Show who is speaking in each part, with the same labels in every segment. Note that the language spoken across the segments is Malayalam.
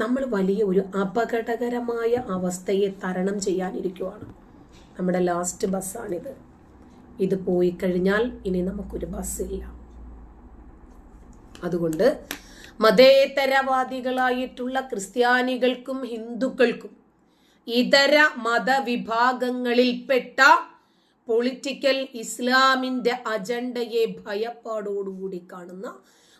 Speaker 1: നമ്മൾ വലിയ ഒരു അപകടകരമായ അവസ്ഥയെ തരണം ചെയ്യാനിരിക്കുവാണ്. നമ്മുടെ ലാസ്റ്റ് ബസ്സാണിത് ഇത് പോയി കഴിഞ്ഞാൽ ഇനി നമുക്കൊരു ബസ്സില്ല അതുകൊണ്ട് മതേതരവാദികളായിട്ടുള്ള ക്രിസ്ത്യാനികൾക്കും ഹിന്ദുക്കൾക്കും ഇതര മതവിഭാഗങ്ങളിൽപ്പെട്ട പൊളിറ്റിക്കൽ ഇസ്ലാമിന്റെ അജണ്ടയെ ഭയപ്പാടോടുകൂടി കാണുന്ന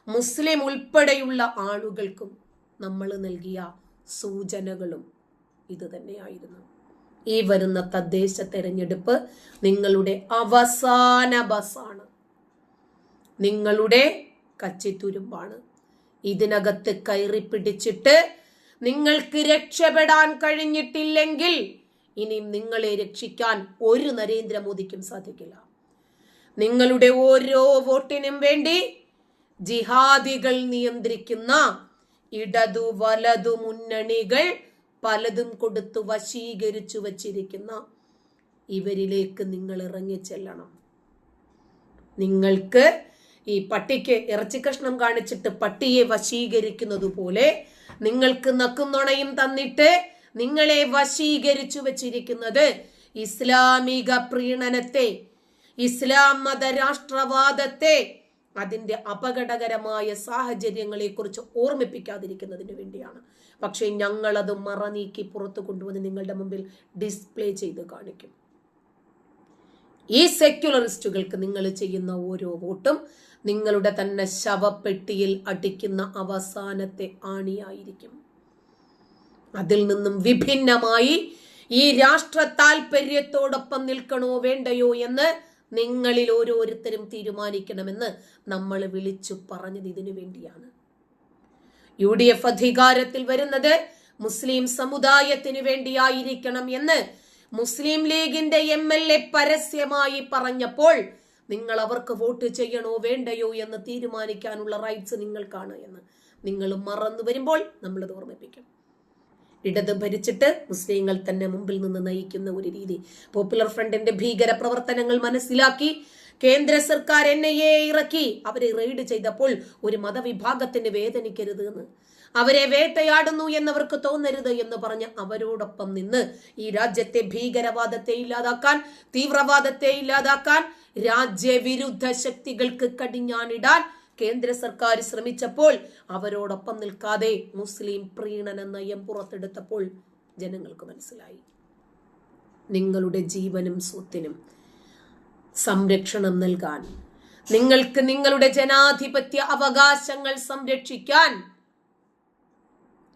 Speaker 1: മുസ്ലിം ഉൾപ്പെടെയുള്ള ആളുകൾക്കും നമ്മൾ നൽകിയ സൂചനകളും ഇത് തന്നെയായിരുന്നു. ഈ വരുന്ന തദ്ദേശ തെരഞ്ഞെടുപ്പ് നിങ്ങളുടെ അവസാന ബസ്സാണ് നിങ്ങളുടെ കച്ചിത്തുരുമ്പാണ്. ഇതിനകത്ത് കയറി പിടിച്ചിട്ട് നിങ്ങൾക്ക് രക്ഷപ്പെടാൻ കഴിഞ്ഞിട്ടില്ലെങ്കിൽ ഇനി നിങ്ങളെ രക്ഷിക്കാൻ ഒരു നരേന്ദ്രമോദിക്കും സാധിക്കില്ല. നിങ്ങളുടെ ഓരോ വോട്ടിനും വേണ്ടി ജിഹാദികൾ നിയന്ത്രിക്കുന്ന ഇടതു വലതു മുന്നണികൾ പലതും കൊടുത്തു വശീകരിച്ചു വച്ചിരിക്കുന്ന ഇവരിലേക്ക് നിങ്ങൾ ഇറങ്ങി ചെല്ലണം. നിങ്ങൾക്ക് ഈ പട്ടിക്ക് ഇറച്ചി കഷ്ണം കാണിച്ചിട്ട് പട്ടിയെ വശീകരിക്കുന്നത് പോലെ നിങ്ങൾക്ക് നക്കും നുണയും തന്നിട്ട് നിങ്ങളെ വശീകരിച്ചു വച്ചിരിക്കുന്നത് ഇസ്ലാമിക പ്രീണനത്തെ ഇസ്ലാം മത രാഷ്ട്രവാദത്തെ അതിന്റെ അപകടകരമായ സാഹചര്യങ്ങളെക്കുറിച്ച് ഓർമ്മിപ്പിക്കാതിരിക്കുന്നതിന് വേണ്ടിയാണ്. പക്ഷേ ഞങ്ങളത് മറനീക്കി പുറത്തു കൊണ്ടുവന്ന് നിങ്ങളുടെ മുമ്പിൽ ഡിസ്പ്ലേ ചെയ്ത് കാണിക്കും. ഈ സെക്യുലറിസ്റ്റുകൾക്ക് നിങ്ങൾ ചെയ്യുന്ന ഓരോ വോട്ടും നിങ്ങളുടെ തന്നെ ശവപ്പെട്ടിയിൽ അടിക്കുന്ന അവസാനത്തെ ആണിയായിരിക്കും. അതിൽ നിന്നും വിഭിന്നമായി ഈ രാഷ്ട്ര താൽപര്യത്തോടൊപ്പം നിൽക്കണോ വേണ്ടയോ എന്ന് നിങ്ങളിൽ ഓരോരുത്തരും തീരുമാനിക്കണമെന്ന് നമ്മൾ വിളിച്ചു പറഞ്ഞത് ഇതിനു വേണ്ടിയാണ്. യു ഡി എഫ് അധികാരത്തിൽ വരുന്നത് മുസ്ലിം സമുദായത്തിന് വേണ്ടിയായിരിക്കണം എന്ന് മുസ്ലിം ലീഗിന്റെ എം എൽ എ പരസ്യമായി പറഞ്ഞപ്പോൾ നിങ്ങൾ അവർക്ക് വോട്ട് ചെയ്യണോ വേണ്ടയോ എന്ന് തീരുമാനിക്കാനുള്ള റൈറ്റ്സ് നിങ്ങൾക്കാണ് എന്ന്. നിങ്ങൾ മറന്നു വരുമ്പോൾ നമ്മളത് ഓർമ്മിപ്പിക്കും. ഇടത് ഭരിച്ചിട്ട് മുസ്ലിങ്ങൾ തന്നെ മുമ്പിൽ നിന്ന് നയിക്കുന്ന ഒരു രീതി. പോപ്പുലർ ഫ്രണ്ടിന്റെ ഭീകര പ്രവർത്തനങ്ങൾ മനസ്സിലാക്കി കേന്ദ്ര സർക്കാർ എൻ ഐ എ ഇറക്കി. അവരെ റെയ്ഡ് ചെയ്തപ്പോൾ ഒരു മതവിഭാഗത്തിന് വേദനിക്കരുത് എന്ന്. അവരെ വേട്ടയാടുന്നു എന്നവർക്ക് തോന്നരുത് എന്ന് പറഞ്ഞ് അവരോടൊപ്പം നിന്ന് ഈ രാജ്യത്തെ ഭീകരവാദത്തെ ഇല്ലാതാക്കാൻ തീവ്രവാദത്തെ ഇല്ലാതാക്കാൻ രാജ്യവിരുദ്ധ ശക്തികൾക്ക് കടിഞ്ഞാണിടാൻ കേന്ദ്ര സർക്കാർ ശ്രമിച്ചപ്പോൾ അവരോടൊപ്പം നിൽക്കാതെ മുസ്ലിം പ്രീണന നയം പുറത്തെടുത്തപ്പോൾ ജനങ്ങൾക്ക് മനസ്സിലായി. നിങ്ങളുടെ ജീവനും സ്വത്തിനും സംരക്ഷണം നൽകാൻ നിങ്ങൾക്ക് നിങ്ങളുടെ ജനാധിപത്യ അവകാശങ്ങൾ സംരക്ഷിക്കാൻ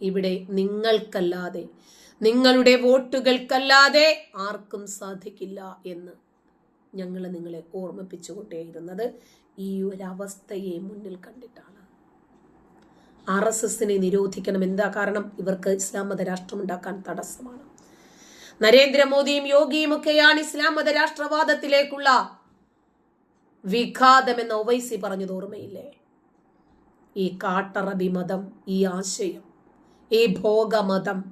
Speaker 1: ഇവിടെ നിങ്ങൾക്കല്ലാതെ നിങ്ങളുടെ വോട്ടുകൾക്കല്ലാതെ ആർക്കും സാധിക്കില്ല എന്ന് ഞങ്ങൾ നിങ്ങളെ ഓർമ്മിപ്പിച്ചുകൊണ്ടേയിരുന്നത് ഈ ഒരു അവസ്ഥയെ മുന്നിൽ കണ്ടിട്ടാണ്. ആർ എസ് എസിനെ നിരോധിക്കണം എന്താ കാരണം? ഇവർക്ക് ഇസ്ലാം മത രാഷ്ട്രം ഉണ്ടാക്കാൻ തടസ്സമാണ്. നരേന്ദ്രമോദിയും യോഗിയും ഒക്കെയാണ് ഇസ്ലാം മത രാഷ്ട്രവാദത്തിലേക്കുള്ള വിഘാതം എന്ന് ഒവൈസി പറഞ്ഞത് ഓർമ്മയില്ലേ? ഈ കാട്ടറബി മതം ഈ ആശയം ഈ ഭോഗമതം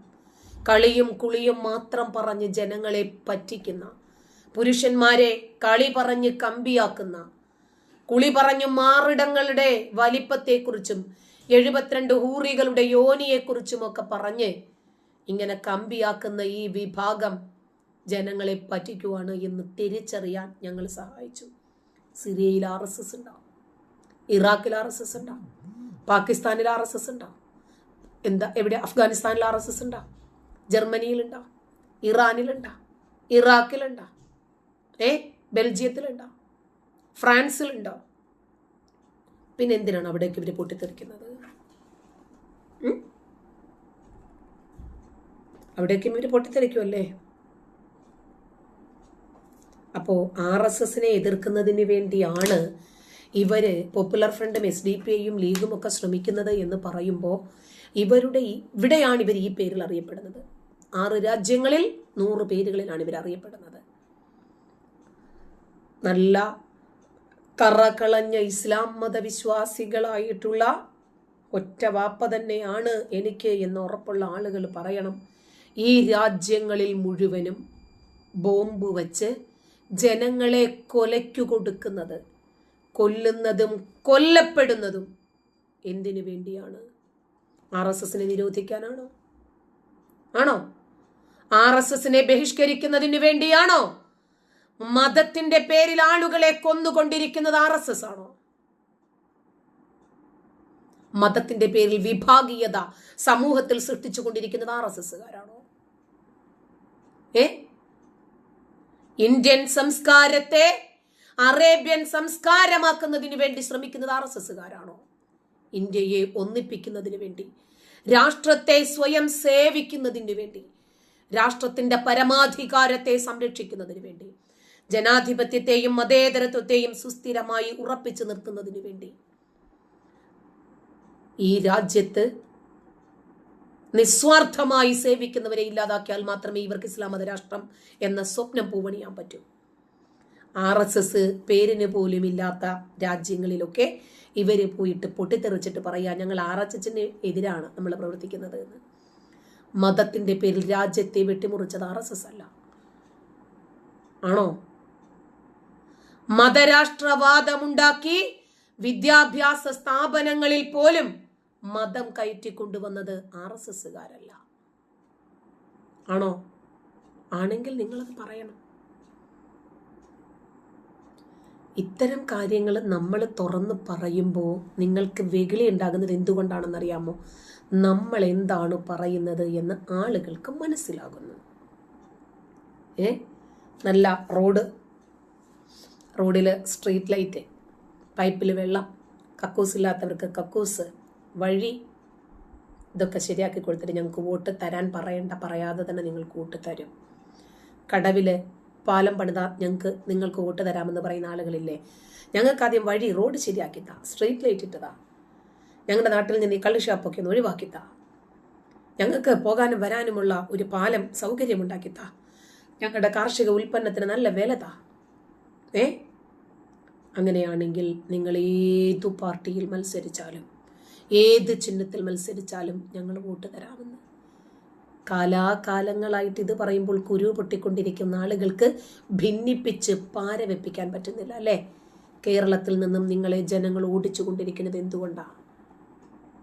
Speaker 1: കളിയും കുളിയും മാത്രം പറഞ്ഞ് ജനങ്ങളെ പറ്റിക്കുന്ന പുരുഷന്മാരെ കളി പറഞ്ഞ് കമ്പിയാക്കുന്ന കുളി പറഞ്ഞു മാറിടങ്ങളുടെ വലിപ്പത്തെക്കുറിച്ചും എഴുപത്തിരണ്ട് ഹൂറികളുടെ യോനിയെക്കുറിച്ചുമൊക്കെ പറഞ്ഞ് ഇങ്ങനെ കമ്പിയാക്കുന്ന ഈ വിഭാഗം ജനങ്ങളെ പറ്റിക്കുവാണ് എന്ന് തിരിച്ചറിയാൻ ഞങ്ങൾ സഹായിച്ചു. സിറിയയിൽ ആർ എസ് എസ് ഉണ്ടാവും ഇറാഖിൽ ആർ എസ് എസ് ഉണ്ടാവും പാകിസ്ഥാനിൽ ആർ എസ് എസ് ഉണ്ടാവും എന്താ എവിടെ? അഫ്ഗാനിസ്ഥാനിൽ ആർ എസ് എസ് ഉണ്ടാവും ജർമ്മനിയിലുണ്ടാവും ഇറാനിലുണ്ടാവും ഇറാഖിലുണ്ടാവും ഏ? ബെൽജിയത്തിലുണ്ടാവും ഫ്രാൻസിലുണ്ടാവും. പിന്നെ എന്തിനാണ് അവിടേക്ക് ഇവർ പൊട്ടിത്തെറിക്കുന്നത്? അവിടേക്കും ഇവർ പൊട്ടിത്തെറിക്കുമല്ലേ അപ്പോൾ ആർ എസ് എസിനെ എതിർക്കുന്നതിന് വേണ്ടിയാണ് ഇവർ പോപ്പുലർ ഫ്രണ്ടും എസ് ഡി പി ഐയും ലീഗും ഒക്കെ ശ്രമിക്കുന്നത് എന്ന് പറയുമ്പോൾ ഇവരുടെ ഇവിടെയാണ് ഇവർ ഈ പേരിൽ അറിയപ്പെടുന്നത്. ആറ് രാജ്യങ്ങളിൽ നൂറ് പേരുകളിലാണ് ഇവർ അറിയപ്പെടുന്നത്. നല്ല കറകളഞ്ഞ ഇസ്ലാം മതവിശ്വാസികളായിട്ടുള്ള ഒറ്റ വാപ്പ തന്നെയാണ് എനിക്ക് എന്ന് ഉറപ്പുള്ള ആളുകൾ പറയണം. ഈ രാജ്യങ്ങളിൽ മുഴുവനും ബോംബ് വച്ച് ജനങ്ങളെ കൊലയ്ക്കു കൊടുക്കുന്നത് കൊല്ലുന്നതും കൊല്ലപ്പെടുന്നതും എന്തിനു വേണ്ടിയാണ്? ആർ എസ് എസിനെ നിരോധിക്കാനാണോ? ആണോ? ആർ എസ് എസിനെ ബഹിഷ്കരിക്കുന്നതിന് വേണ്ടിയാണോ? മതത്തിന്റെ പേരിൽ ആളുകളെ കൊന്നുകൊണ്ടിരിക്കുന്നത് ആർ എസ് എസ് ആണോ? മതത്തിന്റെ പേരിൽ വിഭാഗീയത സമൂഹത്തിൽ സൃഷ്ടിച്ചുകൊണ്ടിരിക്കുന്നത് ആർ എസ് എസ്സുകാരാണോ? ഏ? ഇന്ത്യൻ സംസ്കാരത്തെ അറേബ്യൻ സംസ്കാരമാക്കുന്നതിന് വേണ്ടി ശ്രമിക്കുന്നത് ആർ എസ് എസ്സുകാരാണോ? ഇന്ത്യയെ ഒന്നിപ്പിക്കുന്നതിന് വേണ്ടി രാഷ്ട്രത്തെ സ്വയം സേവിക്കുന്നതിന് വേണ്ടി രാഷ്ട്രത്തിന്റെ പരമാധികാരത്തെ സംരക്ഷിക്കുന്നതിന് വേണ്ടി ജനാധിപത്യത്തെയും മതേതരത്വത്തെയും സുസ്ഥിരമായി ഉറപ്പിച്ചു നിർത്തുന്നതിന് വേണ്ടി. ഈ രാജ്യത്ത് നിസ്വാർത്ഥമായി സേവിക്കുന്നവരെ ഇല്ലാതാക്കിയാൽ മാത്രമേ ഇവർക്ക് ഇസ്ലാം മതരാഷ്ട്രം എന്ന സ്വപ്നം പൂവണിയാൻ പറ്റൂ. ആർ എസ് എസ് പേരിന് പോലും ഇല്ലാത്ത രാജ്യങ്ങളിലൊക്കെ ഇവർ പോയിട്ട് പൊട്ടിത്തെറിച്ചിട്ട് പറയാ ഞങ്ങൾ ആർ എസ് എസിന് എതിരാണ് നമ്മൾ പ്രവർത്തിക്കുന്നത് എന്ന്. മതത്തിന്റെ പേരിൽ രാജ്യത്തെ വെട്ടിമുറിച്ചത് ആർ എസ് എസ് അല്ല. ആണോ? മതരാഷ്ട്രവാദമുണ്ടാക്കി വിദ്യാഭ്യാസ സ്ഥാപനങ്ങളിൽ പോലും മതം കയറ്റിക്കൊണ്ടുവന്നത് ആർ എസ് എസ്സുകാരല്ല. ആണോ? ആണെങ്കിൽ നിങ്ങളത് പറയണം. ഇത്തരം കാര്യങ്ങൾ നമ്മൾ തുറന്ന് പറയുമ്പോൾ നിങ്ങൾക്ക് വെകിളി ഉണ്ടാകുന്നത് എന്തുകൊണ്ടാണെന്നറിയാമോ? നമ്മൾ എന്താണ് പറയുന്നത് എന്ന് ആളുകൾക്ക് മനസ്സിലാകുന്നു. ഏ? നല്ല റോഡ് റോഡിൽ സ്ട്രീറ്റ് ലൈറ്റ് പൈപ്പിൽ വെള്ളം കക്കൂസ് ഇല്ലാത്തവർക്ക് കക്കൂസ് വഴി ഇതൊക്കെ ശരിയാക്കി കൊടുത്തിട്ട് ഞങ്ങൾക്ക് വോട്ട് തരാൻ പറയണ്ട പറയാതെ തന്നെ നിങ്ങൾക്ക് വോട്ട് തരും. കടവിൽ പാലം പണിത ഞങ്ങൾക്ക് നിങ്ങൾക്ക് വോട്ട് തരാമെന്ന് പറയുന്ന ആളുകളില്ലേ? ഞങ്ങൾക്ക് ആദ്യം വഴി റോഡ് ശരിയാക്കിത്താ സ്ട്രീറ്റ് ലൈറ്റ് ഇട്ടതാ. ഞങ്ങളുടെ നാട്ടിൽ നിന്ന് ഈ കള്ളി ഷാപ്പൊക്കെ ഒന്ന് ഒഴിവാക്കിത്താ. ഞങ്ങൾക്ക് പോകാനും വരാനുമുള്ള ഒരു പാലം സൗകര്യമുണ്ടാക്കിത്താ. ഞങ്ങളുടെ കാർഷിക ഉൽപ്പന്നത്തിന് നല്ല വില താ ഏ? അങ്ങനെയാണെങ്കിൽ നിങ്ങൾ ഏതു പാർട്ടിയിൽ മത്സരിച്ചാലും ഏത് ചിഹ്നത്തിൽ മത്സരിച്ചാലും ഞങ്ങൾ വോട്ട് തരാമെന്ന്. കാലാകാലങ്ങളായിട്ട് ഇത് പറയുമ്പോൾ കുരു പൊട്ടിക്കൊണ്ടിരിക്കുന്ന ആളുകൾക്ക് ഭിന്നിപ്പിച്ച് പാര വെപ്പിക്കാൻ പറ്റുന്നില്ല അല്ലേ? കേരളത്തിൽ നിന്നും നിങ്ങളെ ജനങ്ങൾ ഓടിച്ചു കൊണ്ടിരിക്കുന്നത് എന്തുകൊണ്ടാണ്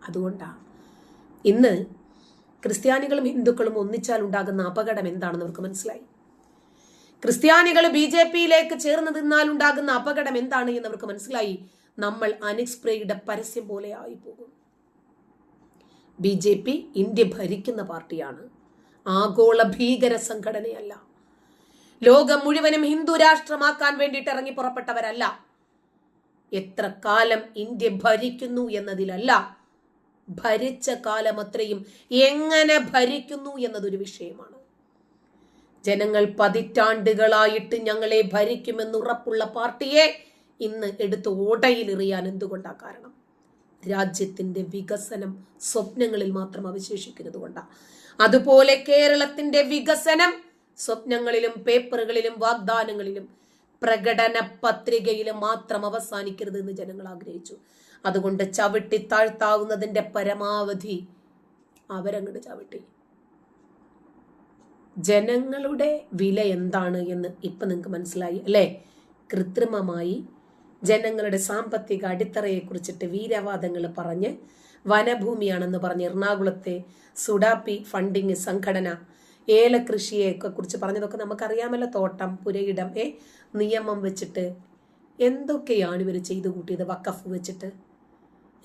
Speaker 1: അതുകൊണ്ടാണ് ഇന്ന് ക്രിസ്ത്യാനികളും ഹിന്ദുക്കളും ഒന്നിച്ചാൽ ഉണ്ടാകുന്ന അപകടം എന്താണെന്ന് അവർക്ക് മനസ്സിലായി. ക്രിസ്ത്യാനികൾ ബി ജെ പിയിലേക്ക് ചേർന്ന് നിന്നാൽ ഉണ്ടാകുന്ന അപകടം എന്താണ് എന്ന് അവർക്ക് മനസ്സിലായി. നമ്മൾ അനിക്സ്പ്രേയുടെ പരസ്യം പോലെ ആയിപ്പോകും. പോകും ബി ജെ പി ഇന്ത്യ ഭരിക്കുന്ന പാർട്ടിയാണ്. ആഗോള ഭീകര സംഘടനയല്ല. ലോകം മുഴുവനും ഹിന്ദു രാഷ്ട്രമാക്കാൻ വേണ്ടിയിട്ട് ഇറങ്ങി പുറപ്പെട്ടവരല്ല. എത്ര കാലം ഇന്ത്യ ഭരിക്കുന്നു എന്നതിലല്ല ഭരിച്ച കാലം അത്രയും എങ്ങനെ ഭരിക്കുന്നു എന്നതൊരു വിഷയമാണ്. ജനങ്ങൾ പതിറ്റാണ്ടുകളായിട്ട് ഞങ്ങളെ ഭരിക്കുമെന്നുറപ്പുള്ള പാർട്ടിയെ ഇന്ന് എടുത്ത് ഓടയിലെറിയാൻ എന്തുകൊണ്ടാ കാരണം? രാജ്യത്തിന്റെ വികസനം സ്വപ്നങ്ങളിൽ മാത്രം അവശേഷിക്കുന്നത് കൊണ്ടാണ് അതുപോലെ കേരളത്തിന്റെ വികസനം സ്വപ്നങ്ങളിലും പേപ്പറുകളിലും വാഗ്ദാനങ്ങളിലും പ്രകടന പത്രികയിലും മാത്രം അവസാനിക്കരുത് എന്ന് ജനങ്ങൾ ആഗ്രഹിച്ചു. അതുകൊണ്ട് ചവിട്ടി താഴ്ത്താവുന്നതിന്റെ പരമാവധി അവരങ്ങോട്ട് ചവിട്ടി. ജനങ്ങളുടെ വില എന്താണ് എന്ന് ഇപ്പൊ നിങ്ങൾക്ക് മനസ്സിലായി അല്ലേ? കൃത്രിമമായി ജനങ്ങളുടെ സാമ്പത്തിക അടിത്തറയെ കുറിച്ചിട്ട് വീരവാദങ്ങൾ പറഞ്ഞ് വനഭൂമിയാണെന്ന് പറഞ്ഞ് എറണാകുളത്തെ സുഡാപ്പി ഫണ്ടിങ് സംഘടന ഏലകൃഷിയെയൊക്കെ കുറിച്ച് പറഞ്ഞതൊക്കെ നമുക്കറിയാമല്ലോ. തോട്ടം പുരയിടം ഏ നിയമം വെച്ചിട്ട് എന്തൊക്കെയാണ് ഇവർ ചെയ്തു കൂട്ടിയത്? വക്കഫ് വെച്ചിട്ട്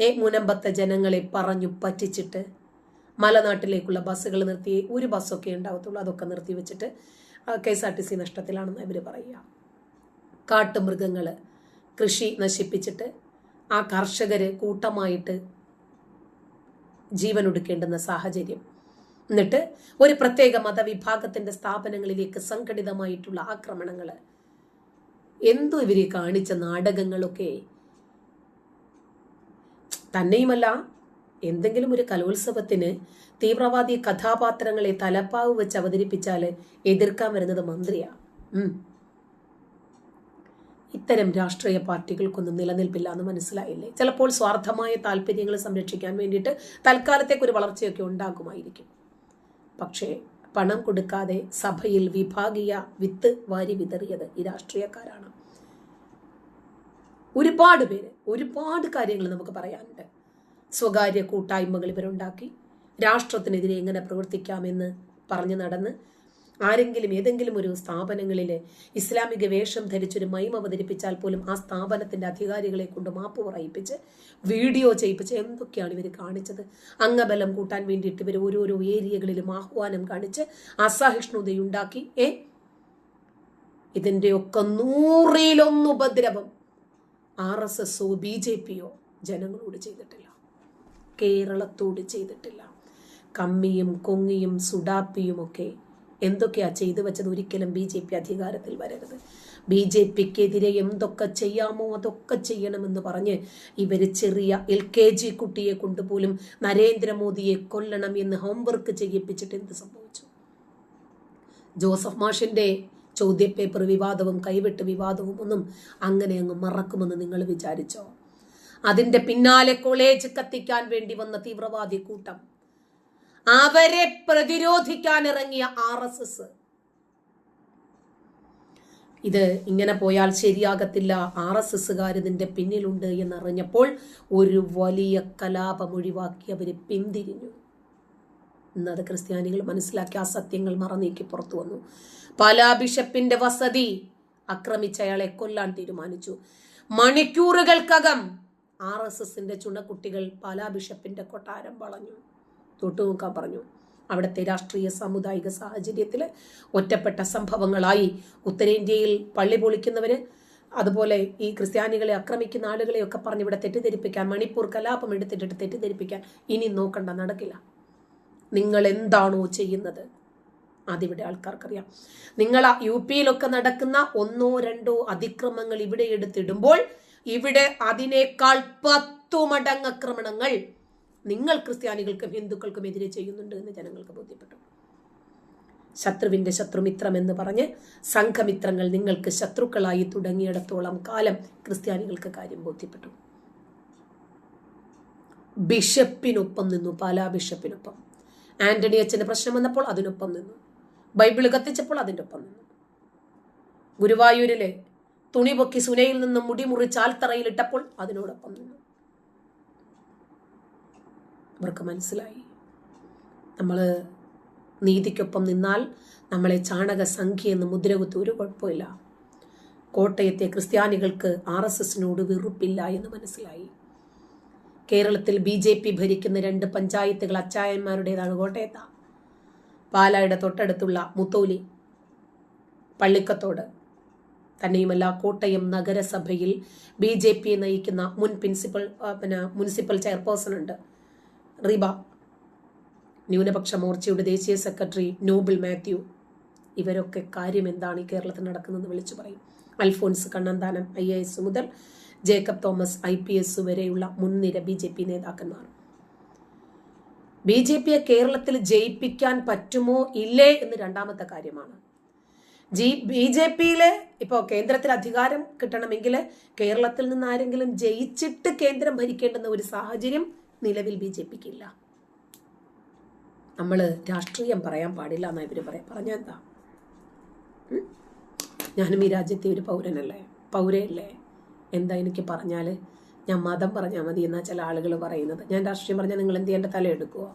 Speaker 1: ഏ മുനമ്പത്തെ ജനങ്ങളെ പറഞ്ഞു പറ്റിച്ചിട്ട് മലനാട്ടിലേക്കുള്ള ബസ്സുകൾ നിർത്തി ഒരു ബസ്സൊക്കെ ഉണ്ടാവത്തുള്ളൂ അതൊക്കെ നിർത്തി വെച്ചിട്ട് K S R T C നഷ്ടത്തിലാണെന്ന് ഇവർ പറയുക. കാട്ടുമൃഗങ്ങൾ കൃഷി നശിപ്പിച്ചിട്ട് ആ കർഷകർ കൂട്ടമായിട്ട് ജീവനൊടുക്കേണ്ടുന്ന സാഹചര്യം. എന്നിട്ട് ഒരു പ്രത്യേക മതവിഭാഗത്തിന്റെ സ്ഥാപനങ്ങളിലേക്ക് സംഘടിതമായിട്ടുള്ള ആക്രമണങ്ങൾ എന്തു ഇവർ കാണിച്ച നാടകങ്ങളൊക്കെ? തന്നെയുമല്ല എന്തെങ്കിലും ഒരു കലോത്സവത്തിന് തീവ്രവാദി കഥാപാത്രങ്ങളെ തലപ്പാവ് വെച്ച് അവതരിപ്പിച്ചാൽ എതിർക്കാൻ വരുന്നത് മന്ത്രിയാ. ഇത്തരം രാഷ്ട്രീയ പാർട്ടികൾക്കൊന്നും നിലനിൽപ്പില്ല എന്ന് മനസ്സിലായില്ലേ? ചിലപ്പോൾ സ്വാർത്ഥമായ താല്പര്യങ്ങൾ സംരക്ഷിക്കാൻ വേണ്ടിയിട്ട് തൽക്കാലത്തേക്ക് ഒരു വളർച്ചയൊക്കെ ഉണ്ടാകുമായിരിക്കും. പക്ഷേ പണം കൊടുക്കാതെ സഭയിൽ വിഭാഗീയ വിത്ത് വാരി വിതറിയത് ഈ രാഷ്ട്രീയക്കാരാണ്. ഒരുപാട് പേര് ഒരുപാട് കാര്യങ്ങൾ നമുക്ക് പറയാനുണ്ട്. സ്വകാര്യ കൂട്ടായ്മകൾ ഇവരുണ്ടാക്കി. രാഷ്ട്രത്തിനെതിരെ എങ്ങനെ പ്രവർത്തിക്കാമെന്ന് പറഞ്ഞു നടന്ന് ആരെങ്കിലും ഏതെങ്കിലും ഒരു സ്ഥാപനങ്ങളിൽ ഇസ്ലാമിക വേഷം ധരിച്ചൊരു മൈം അവതരിപ്പിച്ചാൽ പോലും ആ സ്ഥാപനത്തിന്റെ അധികാരികളെ കൊണ്ട് മാപ്പ് പറയിപ്പിച്ച് വീഡിയോ ചെയ്യിപ്പിച്ച് എന്തൊക്കെയാണ് ഇവർ കാണിച്ചത്? അംഗബലം കൂട്ടാൻ വേണ്ടിയിട്ട് ഇവർ ഓരോരോ ഏരിയകളിലും ആഹ്വാനം കാണിച്ച് അസഹിഷ്ണുതയുണ്ടാക്കി. ഏ? ഇതിന്റെയൊക്കെ നൂറിലൊന്നുപദ്രവം ആർ എസ് എസോ ബി ജെ പിയോ ജനങ്ങളോട് ചെയ്തിട്ടില്ല. കേരളത്തോട് ചെയ്തിട്ടില്ല. കമ്മിയും കൊങ്ങിയും സുഡാപ്പിയും ഒക്കെ എന്തൊക്കെയാ ചെയ്തു വെച്ചത്? ഒരിക്കലും ബി ജെ പി അധികാരത്തിൽ വരരുത്. ബി ജെ പിക്കെതിരെ എന്തൊക്കെ ചെയ്യാമോ അതൊക്കെ ചെയ്യണമെന്ന് പറഞ്ഞ് ഇവർ ചെറിയ എൽ കെ ജി കുട്ടിയെ കൊണ്ടുപോലും നരേന്ദ്രമോദിയെ കൊല്ലണം എന്ന് ഹോംവർക്ക് ചെയ്യിപ്പിച്ചിട്ട് എന്ത് സംഭവിച്ചു? ജോസഫ് മാഷിന്റെ ചോദ്യപേപ്പർ വിവാദവും കൈവിട്ട് വിവാദവും ഒന്നും അങ്ങനെ അങ്ങ് മറക്കുമെന്ന് നിങ്ങൾ വിചാരിച്ചോ? അതിന്റെ പിന്നാലെ കോളേജ് കത്തിക്കാൻ വേണ്ടി വന്ന തീവ്രവാദി കൂട്ടം. അവരെ പ്രതിരോധിക്കാൻ ഇറങ്ങിയ ആർ എസ് എസ്. ഇത് ഇങ്ങനെ പോയാൽ ശരിയാകത്തില്ല. ആർ എസ് എസ്സുകാർ ഇതിന്റെ പിന്നിലുണ്ട് എന്നറിഞ്ഞപ്പോൾ ഒരു വലിയ കലാപം ഒഴിവാക്കി അവർ പിന്തിരിഞ്ഞു. ഇന്നത് ക്രിസ്ത്യാനികൾ മനസ്സിലാക്കി ആ സത്യങ്ങൾ മറന്നീക്കി പുറത്തു വന്നു. പാലാ ബിഷപ്പിന്റെ വസതി ആക്രമിച്ചയാളെ കൊല്ലാൻ തീരുമാനിച്ചു. മണിക്കൂറുകൾക്കകം ആർ എസ് എസിന്റെ ചുണക്കുട്ടികൾ പാലാ ബിഷപ്പിന്റെ കൊട്ടാരം വളഞ്ഞു. തൊട്ടുനോക്കാൻ പറഞ്ഞു. അവിടുത്തെ രാഷ്ട്രീയ സാമുദായിക സാഹചര്യത്തിൽ ഒറ്റപ്പെട്ട സംഭവങ്ങളായി. ഉത്തരേന്ത്യയിൽ പള്ളി പൊളിക്കുന്നവര് അതുപോലെ ഈ ക്രിസ്ത്യാനികളെ ആക്രമിക്കുന്ന ആളുകളെയൊക്കെ പറഞ്ഞ് ഇവിടെ തെറ്റിദ്ധരിപ്പിക്കാൻ മണിപ്പൂർ കലാപം എടുത്തിട്ടിട്ട് തെറ്റിദ്ധരിപ്പിക്കാൻ ഇനി നോക്കണ്ട നടക്കില്ല. നിങ്ങൾ എന്താണോ ചെയ്യുന്നത്? അതിവിടെ ആൾക്കാർക്കറിയാം. നിങ്ങൾ യു പിയിലൊക്കെ നടക്കുന്ന ഒന്നോ രണ്ടോ അതിക്രമങ്ങൾ ഇവിടെ എടുത്തിടുമ്പോൾ ഇവിടെ അതിനേക്കാൾ പത്തു മടങ്ങ് ആക്രമണങ്ങൾ നിങ്ങൾ ക്രിസ്ത്യാനികൾക്കും ഹിന്ദുക്കൾക്കും എതിരെ ചെയ്യുന്നുണ്ട് എന്ന് ജനങ്ങൾക്ക് ബോധ്യപ്പെട്ടു. ശത്രുവിന്റെ ശത്രുമിത്രം എന്ന് പറഞ്ഞ് സംഘമിത്രങ്ങൾ നിങ്ങൾക്ക് ശത്രുക്കളായി തുടങ്ങിയിടത്തോളം കാലം ക്രിസ്ത്യാനികൾക്ക് കാര്യം ബോധ്യപ്പെട്ടു. ബിഷപ്പിനൊപ്പം നിന്നു പാലാ ബിഷപ്പിനൊപ്പം. ആന്റണി അച്ഛന് പ്രശ്നം വന്നപ്പോൾ അതിനൊപ്പം നിന്നു. ബൈബിൾ കത്തിച്ചപ്പോൾ അതിന്റെ ഒപ്പം നിന്നു. ഗുരുവായൂരിലെ തുണി പൊക്കി സുനയിൽ നിന്ന് മുടി മുറിച്ച് ആൽത്തറയിലിട്ടപ്പോൾ അതിനോടൊപ്പം നിന്നു. അവർക്ക് മനസ്സിലായി. നമ്മൾ നീതിക്കൊപ്പം നിന്നാൽ നമ്മളെ ചാണക സംഖ്യ എന്ന് മുദ്രകുത്തി ഒരു കുഴപ്പമില്ല. കോട്ടയത്തെ ക്രിസ്ത്യാനികൾക്ക് ആർ എസ് എസിനോട് വെറുപ്പില്ല എന്ന് മനസ്സിലായി. കേരളത്തിൽ ബി ജെ പി ഭരിക്കുന്ന രണ്ട് പഞ്ചായത്തുകൾ അച്ചായന്മാരുടേതാണ് കോട്ടയത്ത. പാലായുടെ തൊട്ടടുത്തുള്ള മുത്തോലി പള്ളിക്കത്തോട്. തന്നെയുമല്ല കോട്ടയം നഗരസഭയിൽ ബി ജെ പി നയിക്കുന്ന മുൻ പ്രിൻസിപ്പൽ പിന്നെ മുനിസിപ്പൽ ചെയർപേഴ്സൺ ഉണ്ട് റിബ ന്യൂനപക്ഷ മോർച്ചയുടെ ദേശീയ സെക്രട്ടറി നോബിൾ മാത്യു. ഇവരൊക്കെ കാര്യം എന്താണ് ഈ കേരളത്തിൽ നടക്കുന്നതെന്ന് വിളിച്ചു പറയും. Alphons Kannanthanam I A S മുതൽ Jacob Thomas I P S വരെയുള്ള മുൻനിര ബി ജെ പി നേതാക്കന്മാർ. ബി ജെ പിയെ കേരളത്തിൽ ജയിപ്പിക്കാൻ പറ്റുമോ ഇല്ലേ എന്ന് രണ്ടാമത്തെ കാര്യമാണ്. ജി ബി ജെ പിയിലെ ഇപ്പോൾ കേന്ദ്രത്തിൽ അധികാരം കിട്ടണമെങ്കിൽ കേരളത്തിൽ നിന്ന് ആരെങ്കിലും ജയിച്ചിട്ട് കേന്ദ്രം ഭരിക്കേണ്ടുന്ന ഒരു സാഹചര്യം നിലവിൽ ബി ജെ പിക്ക് ഇല്ല നമ്മൾ രാഷ്ട്രീയം പറയാൻ പാടില്ല എന്നാ ഇവർ പറയാം. പറഞ്ഞ എന്താ? ഞാനും ഈ രാജ്യത്തെ ഒരു പൗരനല്ലേ? പൗരയല്ലേ? എന്താ എനിക്ക് പറഞ്ഞാൽ ഞാൻ മതം പറഞ്ഞാൽ മതി എന്നാ ചില ആളുകൾ പറയുന്നത്. ഞാൻ രാഷ്ട്രീയം പറഞ്ഞാൽ നിങ്ങൾ എന്ത് ചെയ്യേണ്ട? തല എടുക്കുമോ